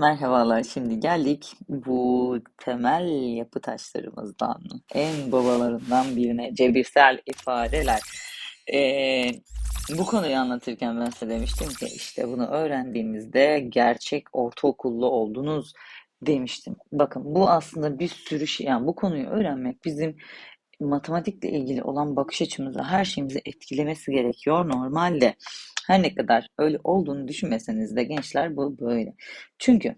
Merhabalar. Şimdi geldik bu temel yapı taşlarımızdan, en babalarından birine cebirsel ifadeler. Ee, bu konuyu anlatırken ben size demiştim ki işte bunu öğrendiğinizde gerçek ortaokullu oldunuz demiştim. Bakın bu aslında bir sürü şey, yani bu konuyu öğrenmek bizim matematikle ilgili olan bakış açımızı, her şeyimizi etkilemesi gerekiyor normalde. Her ne kadar öyle olduğunu düşünmeseniz de gençler bu böyle. Çünkü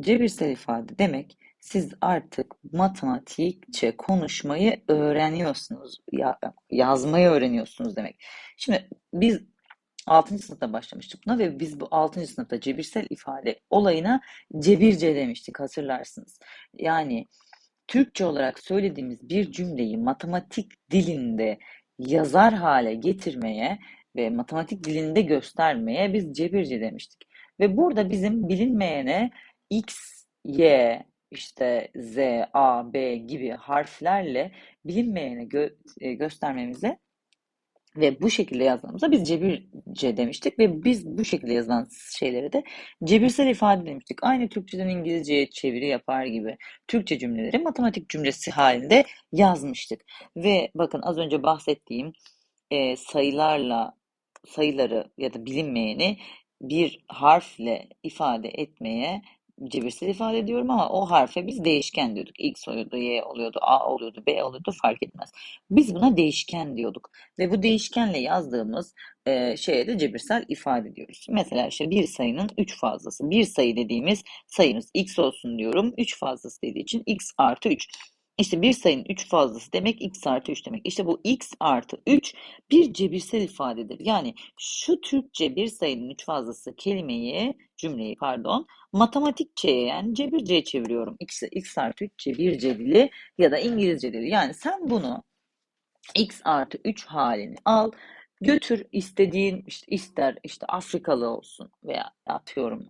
cebirsel ifade demek siz artık matematikçe konuşmayı öğreniyorsunuz. Ya, yazmayı öğreniyorsunuz demek. Şimdi biz 6. sınıfta başlamıştık buna ve biz bu 6. sınıfta cebirsel ifade olayına cebirce demiştik hatırlarsınız. Yani Türkçe olarak söylediğimiz bir cümleyi matematik dilinde yazar hale getirmeye ve matematik dilinde göstermeye biz cebirce demiştik. Ve burada bizim bilinmeyene x, y, işte z, a, b gibi harflerle bilinmeyene gö e, göstermemize ve bu şekilde yazdığımızda biz cebirce demiştik ve biz bu şekilde yazılan şeylere de cebirsel ifade demiştik. Aynı Türkçeden İngilizceye çeviri yapar gibi Türkçe cümleleri matematik cümlesi halinde yazmıştık. Ve bakın az önce bahsettiğim e, sayılarla sayıları ya da bilinmeyeni bir harfle ifade etmeye cebirsel ifade ediyorum ama o harfe biz değişken diyorduk. X oluyordu, Y oluyordu, A oluyordu, B oluyordu fark etmez. Biz buna değişken diyorduk. Ve bu değişkenle yazdığımız e, şeye de cebirsel ifade diyoruz. Mesela işte bir sayının 3 fazlası. Bir sayı dediğimiz sayımız X olsun diyorum. 3 fazlası dediği için X artı 3. İşte bir sayının 3 fazlası demek x artı 3 demek. İşte bu x artı 3 bir cebirsel ifadedir. Yani şu Türkçe bir sayının 3 fazlası kelimeyi, cümleyi pardon, matematikçeye yani cebirceye çeviriyorum. X, x artı 3 cebirce dili ya da İngilizce dili. Yani sen bunu x artı 3 halini al. Götür istediğin işte ister işte Afrikalı olsun veya atıyorum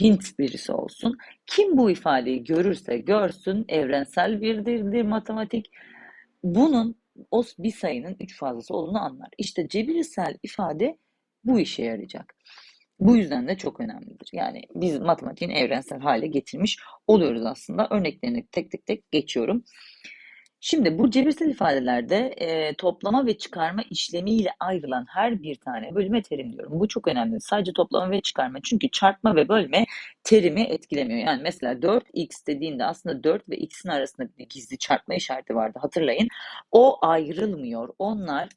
Hint birisi olsun. Kim bu ifadeyi görürse görsün evrensel bir dildir matematik. Bunun o bir sayının üç fazlası olduğunu anlar. İşte cebirsel ifade bu işe yarayacak. Bu yüzden de çok önemlidir. Yani biz matematiğin evrensel hale getirmiş oluyoruz aslında. Örneklerini tek tek tek geçiyorum. Şimdi bu cebirsel ifadelerde e, toplama ve çıkarma işlemiyle ayrılan her bir tane bölüme terim diyorum. Bu çok önemli. Sadece toplama ve çıkarma. Çünkü çarpma ve bölme terimi etkilemiyor. Yani mesela 4x dediğinde aslında 4 ve x'in arasında bir gizli çarpma işareti vardı hatırlayın. O ayrılmıyor. Onlar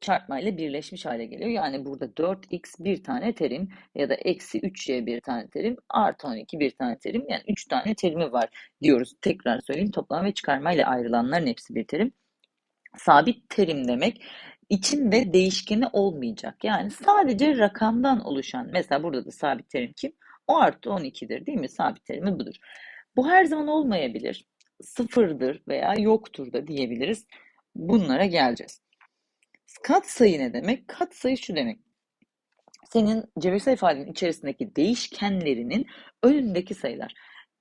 çarpmayla birleşmiş hale geliyor. Yani burada 4x bir tane terim ya da eksi 3y bir tane terim artı 12 bir tane terim yani 3 tane terimi var diyoruz. Tekrar söyleyeyim toplam ve çıkarmayla ayrılanların hepsi bir terim. Sabit terim demek içinde değişkeni olmayacak. Yani sadece rakamdan oluşan mesela burada da sabit terim kim? O artı 12'dir değil mi? Sabit terimi budur. Bu her zaman olmayabilir. Sıfırdır veya yoktur da diyebiliriz. Bunlara geleceğiz. Kat sayı ne demek? Kat sayı şu demek. Senin cebirsel ifadenin içerisindeki değişkenlerinin önündeki sayılar.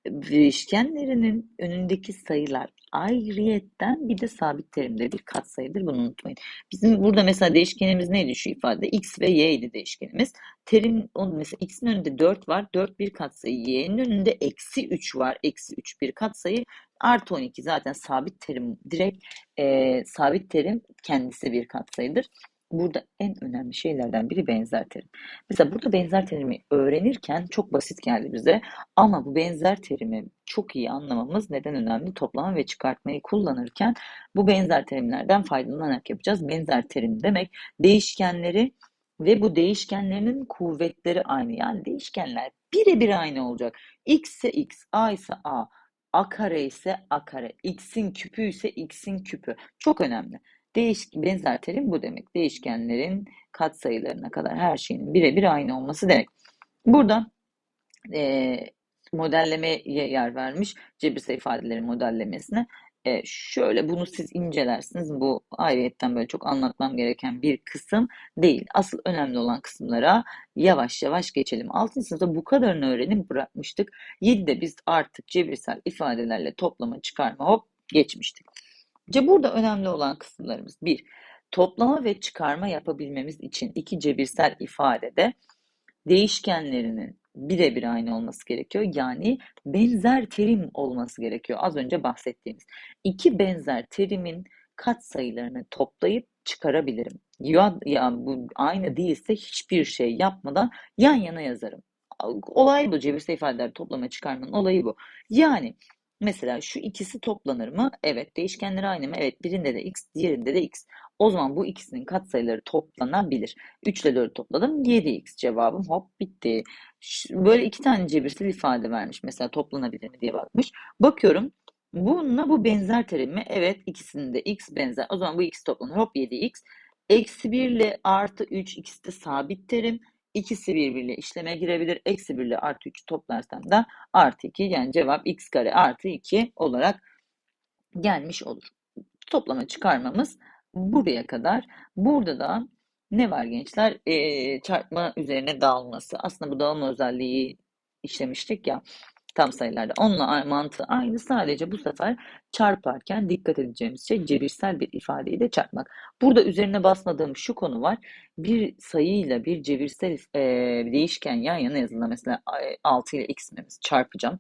Değişkenlerinin önündeki sayılar ayrıyetten bir de sabit terimde bir katsayıdır. Bunu unutmayın. Bizim burada mesela değişkenimiz neydi şu ifade? X ve Y idi değişkenimiz. Terim mesela X'in önünde 4 var. 4 bir katsayı. Y'nin önünde eksi 3 var. Eksi 3 bir katsayı. Artı 12 zaten sabit terim direkt e, sabit terim kendisi bir katsayıdır. Burada en önemli şeylerden biri benzer terim. Mesela burada benzer terimi öğrenirken çok basit geldi bize. Ama bu benzer terimi çok iyi anlamamız neden önemli? Toplama ve çıkartmayı kullanırken bu benzer terimlerden faydalanarak yapacağız. Benzer terim demek değişkenleri ve bu değişkenlerin kuvvetleri aynı. Yani değişkenler birebir aynı olacak. X ise X, A ise A, A kare ise A kare, X'in küpü ise X'in küpü. Çok önemli. Değiş, benzer terim bu demek. Değişkenlerin katsayılarına kadar her şeyin birebir aynı olması demek. Burada e, modellemeye yer vermiş cebirsel ifadelerin modellemesine. E, şöyle bunu siz incelersiniz. Bu ayrıyetten böyle çok anlatmam gereken bir kısım değil. Asıl önemli olan kısımlara yavaş yavaş geçelim. 6. sınıfta bu kadarını öğrenip bırakmıştık. 7'de biz artık cebirsel ifadelerle toplama çıkarma hop geçmiştik. İşte burada önemli olan kısımlarımız bir, toplama ve çıkarma yapabilmemiz için iki cebirsel ifadede değişkenlerinin birebir aynı olması gerekiyor. Yani benzer terim olması gerekiyor. Az önce bahsettiğimiz. İki benzer terimin katsayılarını toplayıp çıkarabilirim. Ya, ya bu aynı değilse hiçbir şey yapmadan yan yana yazarım. Olay bu. Cebirsel ifadeler toplama çıkarmanın olayı bu. Yani mesela şu ikisi toplanır mı? Evet. Değişkenleri aynı mı? Evet. Birinde de x, diğerinde de x. O zaman bu ikisinin katsayıları toplanabilir. 3 ile 4 topladım 7x cevabım hop bitti. Böyle iki tane cebirsel ifade vermiş. Mesela toplanabilir mi diye bakmış. Bakıyorum bununla bu benzer terim mi? Evet ikisinin de x benzer. O zaman bu x toplanır. Hop 7x. Eksi 1 ile artı 3 ikisi de sabit terim. İkisi birbiriyle işleme girebilir. Eksi 1 ile artı 3 toplarsam da artı 2 yani cevap x kare artı 2 olarak gelmiş olur. Toplama çıkarmamız buraya kadar. Burada da ne var gençler? Ee, çarpma üzerine dağılması. Aslında bu dağılma özelliği işlemiştik ya tam sayılarda. Onunla mantığı aynı. Sadece bu sefer çarparken dikkat edeceğimiz şey cebirsel bir ifadeyi de çarpmak. Burada üzerine basmadığım şu konu var. Bir sayıyla bir cebirsel e, değişken yan yana yazıldığında mesela 6 ile x çarpacağım.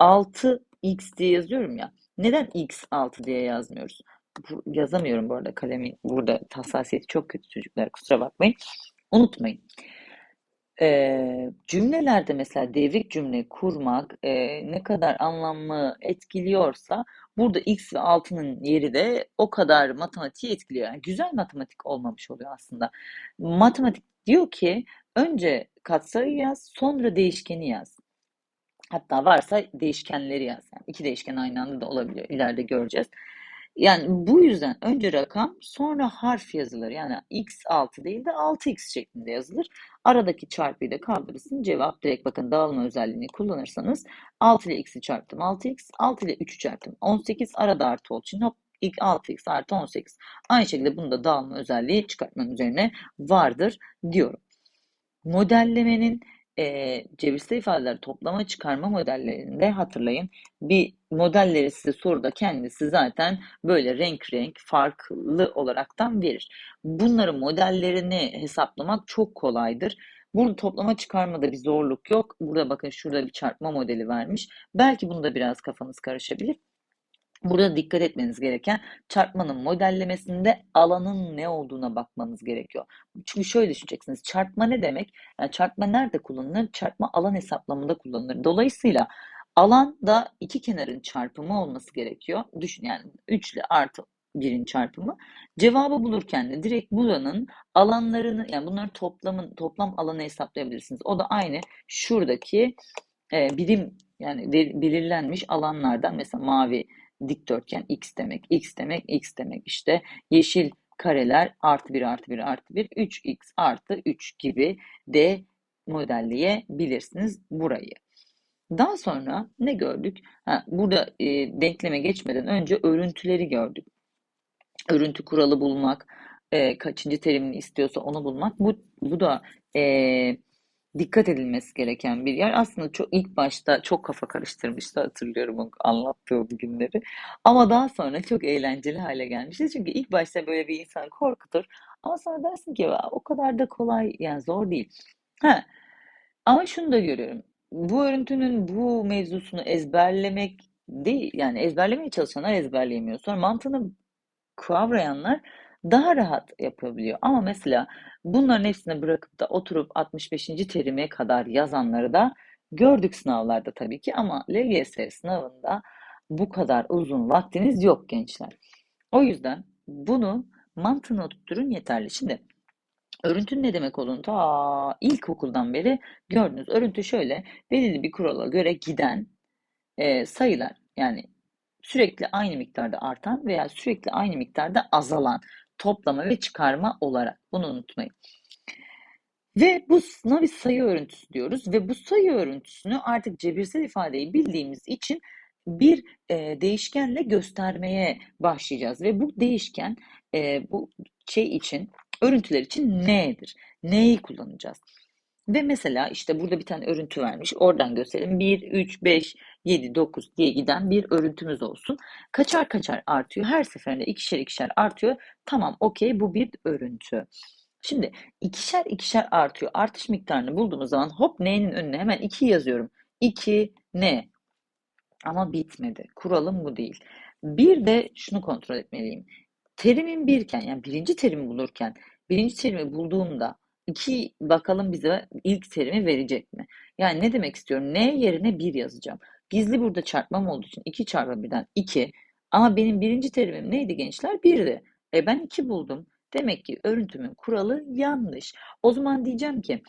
6x diye yazıyorum ya. Neden x 6 diye yazmıyoruz? Yazamıyorum bu arada kalemin burada hassasiyeti çok kötü çocuklar kusura bakmayın. Unutmayın. Ee, cümlelerde mesela devrik cümle kurmak e, ne kadar anlamı etkiliyorsa burada x ve 6'nın yeri de o kadar matematiği etkiliyor. Yani güzel matematik olmamış oluyor aslında. Matematik diyor ki önce katsayı yaz sonra değişkeni yaz. Hatta varsa değişkenleri yaz. Yani iki değişken aynı anda da olabiliyor. İleride göreceğiz. Yani bu yüzden önce rakam sonra harf yazılır. Yani x6 değil de 6x şeklinde yazılır. Aradaki çarpıyı da kaldırırsın. Cevap direkt bakın dağılma özelliğini kullanırsanız 6 ile x'i çarptım 6x, 6 ile 3'ü çarptım 18 arada artı olduğu için hop 6x artı 18. Aynı şekilde bunu da dağılma özelliği çıkartmanın üzerine vardır diyorum. Modellemenin e, cebirsel ifadeler toplama çıkarma modellerinde hatırlayın bir modelleri size soruda kendisi zaten böyle renk renk farklı olaraktan verir. Bunların modellerini hesaplamak çok kolaydır. Burada toplama çıkarmada bir zorluk yok. Burada bakın şurada bir çarpma modeli vermiş. Belki bunda biraz kafanız karışabilir. Burada dikkat etmeniz gereken çarpmanın modellemesinde alanın ne olduğuna bakmanız gerekiyor. Çünkü şöyle düşüneceksiniz. Çarpma ne demek? Yani çarpma nerede kullanılır? Çarpma alan hesaplamında kullanılır. Dolayısıyla alan da iki kenarın çarpımı olması gerekiyor. Düşün yani 3 ile artı 1'in çarpımı. Cevabı bulurken de direkt buranın alanlarını yani bunların toplamın toplam alanı hesaplayabilirsiniz. O da aynı şuradaki e, birim yani belirlenmiş alanlardan mesela mavi dikdörtgen x demek, x demek, x demek işte yeşil kareler artı 1 artı 1 artı 1 3x artı 3 gibi de modelleyebilirsiniz burayı. Daha sonra ne gördük? Ha, burada e, denkleme geçmeden önce örüntüleri gördük. Örüntü kuralı bulmak, e, kaçıncı terimini istiyorsa onu bulmak. Bu, bu da e, dikkat edilmesi gereken bir yer. Aslında çok ilk başta çok kafa karıştırmıştı hatırlıyorum o anlattığı günleri. Ama daha sonra çok eğlenceli hale gelmişti. Çünkü ilk başta böyle bir insan korkutur. Ama sonra dersin ki o kadar da kolay yani zor değil. Ha. Ama şunu da görüyorum. Bu örüntünün bu mevzusunu ezberlemek değil yani ezberlemeye çalışanlar ezberleyemiyor. Sonra mantığını kavrayanlar daha rahat yapabiliyor. Ama mesela bunların hepsini bırakıp da oturup 65. terime kadar yazanları da gördük sınavlarda tabii ki ama LGS sınavında bu kadar uzun vaktiniz yok gençler. O yüzden bunu mantığını oturtturun yeterli. Şimdi örüntü ne demek olduğunu ta ilkokuldan beri gördünüz. Örüntü şöyle belirli bir kurala göre giden e, sayılar yani sürekli aynı miktarda artan veya sürekli aynı miktarda azalan toplama ve çıkarma olarak. Bunu unutmayın. Ve bu bir sayı örüntüsü diyoruz ve bu sayı örüntüsünü artık cebirsel ifadeyi bildiğimiz için bir e, değişkenle göstermeye başlayacağız ve bu değişken e, bu şey için örüntüler için nedir? Neyi kullanacağız? Ve mesela işte burada bir tane örüntü vermiş. Oradan gösterelim. 1, 3, 5, 7, 9 diye giden bir örüntümüz olsun. Kaçar kaçar artıyor. Her seferinde ikişer ikişer artıyor. Tamam okey bu bir örüntü. Şimdi ikişer ikişer artıyor. Artış miktarını bulduğumuz zaman hop n'nin önüne hemen 2 yazıyorum. 2 n. Ama bitmedi. Kuralım bu değil. Bir de şunu kontrol etmeliyim. Terimin birken yani birinci terimi bulurken birinci terimi bulduğumda iki bakalım bize ilk terimi verecek mi? Yani ne demek istiyorum? N yerine 1 yazacağım. Gizli burada çarpmam olduğu için 2 çarpı 1'den 2. Ama benim birinci terimim neydi gençler? 1'di. E ben 2 buldum. Demek ki örüntümün kuralı yanlış. O zaman diyeceğim ki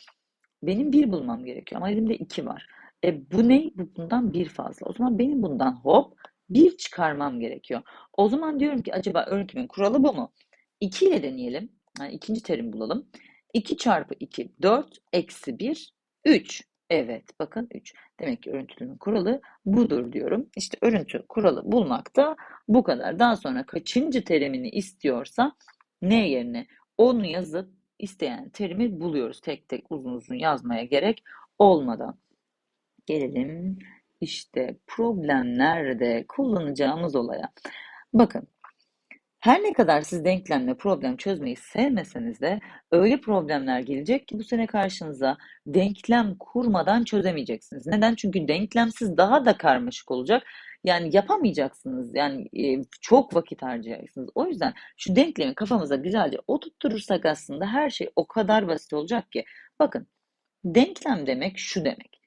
benim 1 bulmam gerekiyor ama elimde 2 var. E bu ne? Bu bundan 1 fazla. O zaman benim bundan hop 1 çıkarmam gerekiyor. O zaman diyorum ki acaba örüntümün kuralı bu mu? 2 ile deneyelim. Yani ikinci terim bulalım. 2 çarpı 2 4 eksi 1 3. Evet bakın 3. Demek ki örüntünün kuralı budur diyorum. İşte örüntü kuralı bulmak da bu kadar. Daha sonra kaçıncı terimini istiyorsa ne yerine onu yazıp isteyen terimi buluyoruz. Tek tek uzun uzun yazmaya gerek olmadan. Gelelim işte problemlerde kullanacağımız olaya. Bakın her ne kadar siz denklemle problem çözmeyi sevmeseniz de öyle problemler gelecek ki bu sene karşınıza denklem kurmadan çözemeyeceksiniz. Neden? Çünkü denklemsiz daha da karmaşık olacak. Yani yapamayacaksınız. Yani e, çok vakit harcayacaksınız. O yüzden şu denklemi kafamıza güzelce oturtturursak aslında her şey o kadar basit olacak ki. Bakın denklem demek şu demek.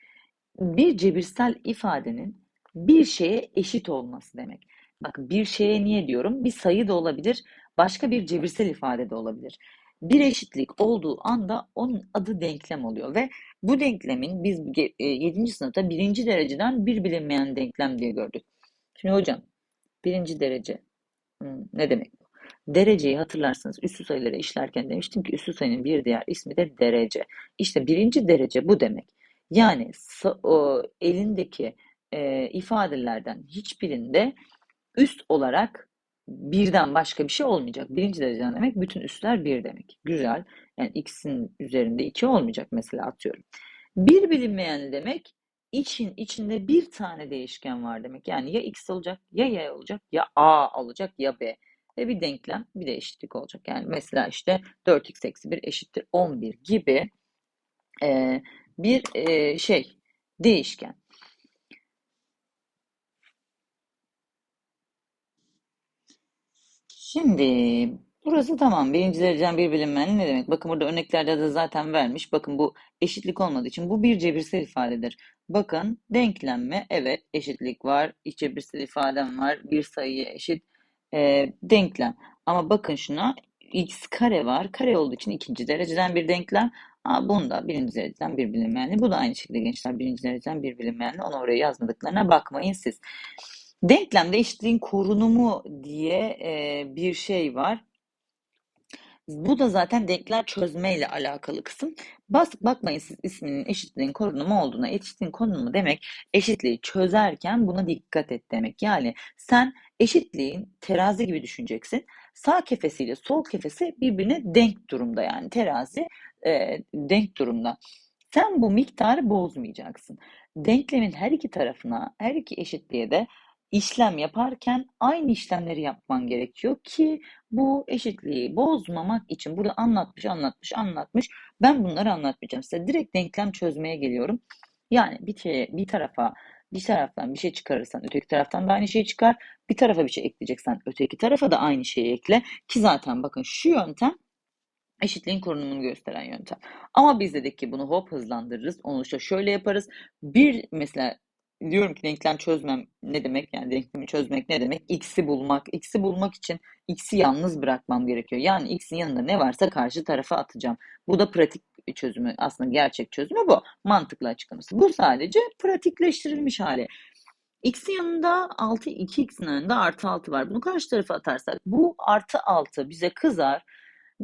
Bir cebirsel ifadenin bir şeye eşit olması demek. Bakın bir şeye niye diyorum? Bir sayı da olabilir, başka bir cebirsel ifade de olabilir. Bir eşitlik olduğu anda onun adı denklem oluyor ve bu denklemin biz 7. E, sınıfta birinci dereceden bir bilinmeyen denklem diye gördük. Şimdi hocam birinci derece hmm, ne demek bu? Dereceyi hatırlarsanız üstü sayıları işlerken demiştim ki üstü sayının bir diğer ismi de derece. İşte birinci derece bu demek. Yani o, elindeki e, ifadelerden hiçbirinde üst olarak birden başka bir şey olmayacak. Birinci dereceden demek bütün üstler bir demek. Güzel. Yani x'in üzerinde iki olmayacak mesela atıyorum. Bir bilinmeyen demek için içinde bir tane değişken var demek. Yani ya x olacak ya y olacak ya a olacak ya b. Ve bir denklem bir de eşitlik olacak. Yani mesela işte 4x eksi 1 eşittir 11 gibi e, bir e, şey değişken. Şimdi burası tamam. Birinci dereceden bir bilinmeyen ne demek? Bakın burada örneklerde de zaten vermiş. Bakın bu eşitlik olmadığı için bu bir cebirsel ifadedir. Bakın denklenme evet eşitlik var. İç cebirsel ifadem var. Bir sayıya eşit e, denklem. Ama bakın şuna x kare var. Kare olduğu için ikinci dereceden bir denklem. Aa, bunda birinci dereceden bir bilinmeyenli. Bu da aynı şekilde gençler birinci dereceden bir bilinmeyenli. Onu oraya yazmadıklarına bakmayın siz. Denklemde eşitliğin korunumu diye e, bir şey var. Bu da zaten denklem çözme ile alakalı kısım. Bas, bakmayın siz isminin eşitliğin korunumu olduğuna. Eşitliğin korunumu demek eşitliği çözerken buna dikkat et demek. Yani sen eşitliğin terazi gibi düşüneceksin. Sağ kefesiyle sol kefesi birbirine denk durumda yani terazi e, denk durumda. Sen bu miktarı bozmayacaksın. Denklemin her iki tarafına, her iki eşitliğe de işlem yaparken aynı işlemleri yapman gerekiyor ki bu eşitliği bozmamak için burada anlatmış, anlatmış, anlatmış. Ben bunları anlatmayacağım size. Direkt denklem çözmeye geliyorum. Yani bir, şey, bir tarafa bir taraftan bir şey çıkarırsan öteki taraftan da aynı şey çıkar. Bir tarafa bir şey ekleyeceksen öteki tarafa da aynı şeyi ekle. Ki zaten bakın şu yöntem eşitliğin korunumunu gösteren yöntem. Ama biz dedik ki bunu hop hızlandırırız. Onu işte şöyle yaparız. Bir mesela diyorum ki denklem çözmem ne demek yani denklemi çözmek ne demek? X'i bulmak. X'i bulmak için X'i yalnız bırakmam gerekiyor. Yani X'in yanında ne varsa karşı tarafa atacağım. Bu da pratik çözümü. Aslında gerçek çözümü bu. Mantıklı açıklaması. Bu sadece pratikleştirilmiş hali. X'in yanında 6, 2x'in yanında artı 6 var. Bunu karşı tarafa atarsak bu artı 6 bize kızar.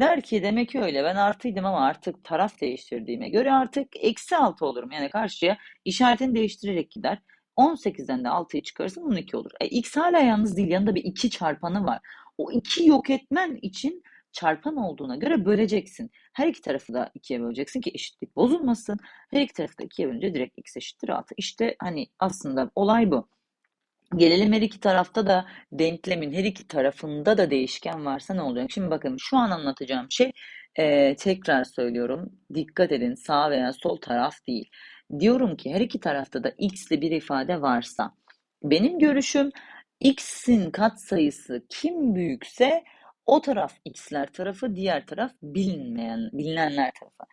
Der ki demek ki öyle ben artıydım ama artık taraf değiştirdiğime göre artık eksi 6 olurum. Yani karşıya işaretini değiştirerek gider. 18'den de 6'yı çıkarırsın 12 olur. E, x hala yalnız değil yanında bir 2 çarpanı var. O 2 yok etmen için çarpan olduğuna göre böleceksin. Her iki tarafı da 2'ye böleceksin ki eşitlik bozulmasın. Her iki tarafı da 2'ye bölünce direkt x eşittir 6. İşte hani aslında olay bu. Gelelim her iki tarafta da denklemin her iki tarafında da değişken varsa ne olacak? Şimdi bakın şu an anlatacağım şey Ee, tekrar söylüyorum. Dikkat edin sağ veya sol taraf değil. Diyorum ki her iki tarafta da x'li bir ifade varsa benim görüşüm x'in katsayısı kim büyükse o taraf x'ler tarafı, diğer taraf bilinmeyen, bilinenler tarafı.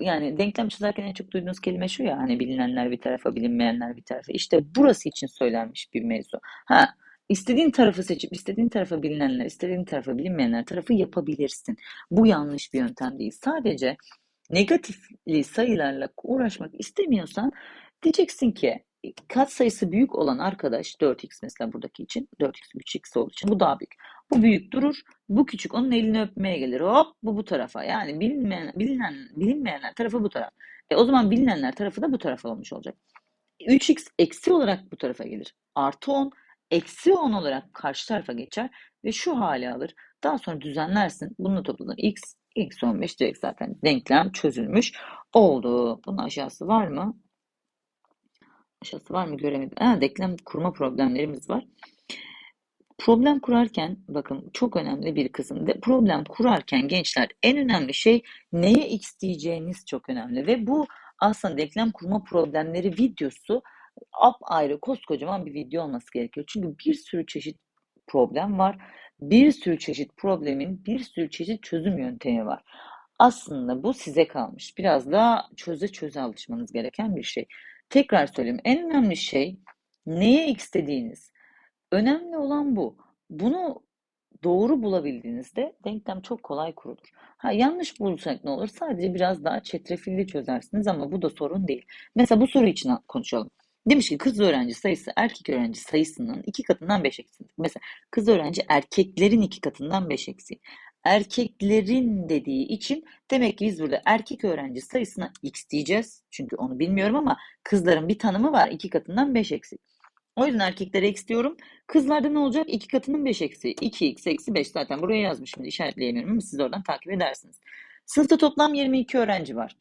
Yani denklem çözerken en çok duyduğunuz kelime şu ya hani bilinenler bir tarafa, bilinmeyenler bir tarafa. İşte burası için söylenmiş bir mevzu. Ha, istediğin tarafı seçip istediğin tarafa bilinenler, istediğin tarafa bilinmeyenler tarafı yapabilirsin. Bu yanlış bir yöntem değil. Sadece negatifli sayılarla uğraşmak istemiyorsan diyeceksin ki kat sayısı büyük olan arkadaş 4x mesela buradaki için 4x 3x olduğu için bu daha büyük. Bu büyük durur. Bu küçük onun elini öpmeye gelir. Hop bu bu tarafa. Yani bilinmeyen, bilinen, bilinmeyenler tarafı bu taraf. E o zaman bilinenler tarafı da bu tarafa olmuş olacak. 3x eksi olarak bu tarafa gelir. Artı 10 eksi 10 olarak karşı tarafa geçer ve şu hale alır. Daha sonra düzenlersin. Bununla topladığın x eksi 15 direkt zaten denklem çözülmüş oldu. Bunun aşağısı var mı? Aşağısı var mı göremedim. Ha, denklem kurma problemlerimiz var. Problem kurarken bakın çok önemli bir kısım. Problem kurarken gençler en önemli şey neye x diyeceğiniz çok önemli. Ve bu aslında denklem kurma problemleri videosu ayrı koskocaman bir video olması gerekiyor. Çünkü bir sürü çeşit problem var. Bir sürü çeşit problemin bir sürü çeşit çözüm yöntemi var. Aslında bu size kalmış. Biraz daha çöze çöze alışmanız gereken bir şey. Tekrar söyleyeyim. En önemli şey neye x dediğiniz. Önemli olan bu. Bunu doğru bulabildiğinizde denklem çok kolay kurulur. Ha yanlış bulursak ne olur? Sadece biraz daha çetrefilli çözersiniz ama bu da sorun değil. Mesela bu soru için konuşalım. Demiş ki kız öğrenci sayısı erkek öğrenci sayısının iki katından 5 eksi. Mesela kız öğrenci erkeklerin iki katından 5 eksi. Erkeklerin dediği için demek ki biz burada erkek öğrenci sayısına x diyeceğiz. Çünkü onu bilmiyorum ama kızların bir tanımı var iki katından 5 eksi. O yüzden erkeklere x diyorum. Kızlarda ne olacak? 2 katının 5 eksi. 2x eksi 5 zaten buraya yazmışım. işaretleyemiyorum ama siz oradan takip edersiniz. Sınıfta toplam 22 öğrenci var.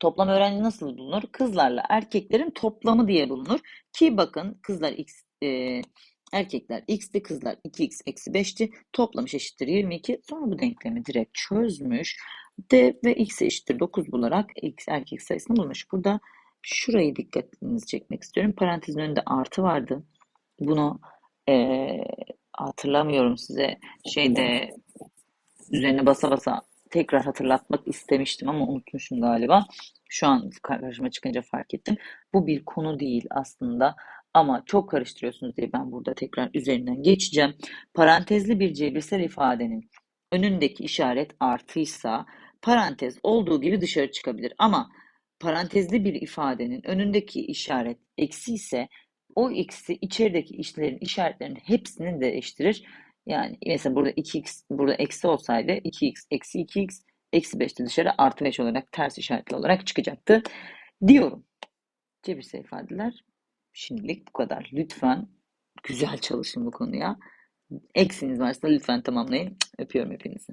Toplam öğrenci nasıl bulunur? Kızlarla erkeklerin toplamı diye bulunur. Ki bakın kızlar x e, erkekler x'ti kızlar 2x eksi 5'ti. Toplamış eşittir 22. Sonra bu denklemi direkt çözmüş. D ve x eşittir 9 bularak x erkek sayısını bulmuş. Burada şurayı dikkatinizi çekmek istiyorum. Parantezin önünde artı vardı. Bunu e, hatırlamıyorum size şeyde üzerine basa basa tekrar hatırlatmak istemiştim ama unutmuşum galiba. Şu an karşıma çıkınca fark ettim. Bu bir konu değil aslında ama çok karıştırıyorsunuz diye ben burada tekrar üzerinden geçeceğim. Parantezli bir cebirsel ifadenin önündeki işaret artıysa parantez olduğu gibi dışarı çıkabilir ama parantezli bir ifadenin önündeki işaret eksi ise o eksi içerideki işlerin işaretlerinin hepsini değiştirir. Yani mesela burada 2x burada eksi olsaydı 2x eksi 2x eksi 5'te dışarı artı 5 olarak ters işaretli olarak çıkacaktı diyorum. Cebirsel ifadeler şimdilik bu kadar. Lütfen güzel çalışın bu konuya. Eksiniz varsa lütfen tamamlayın. Öpüyorum hepinizi.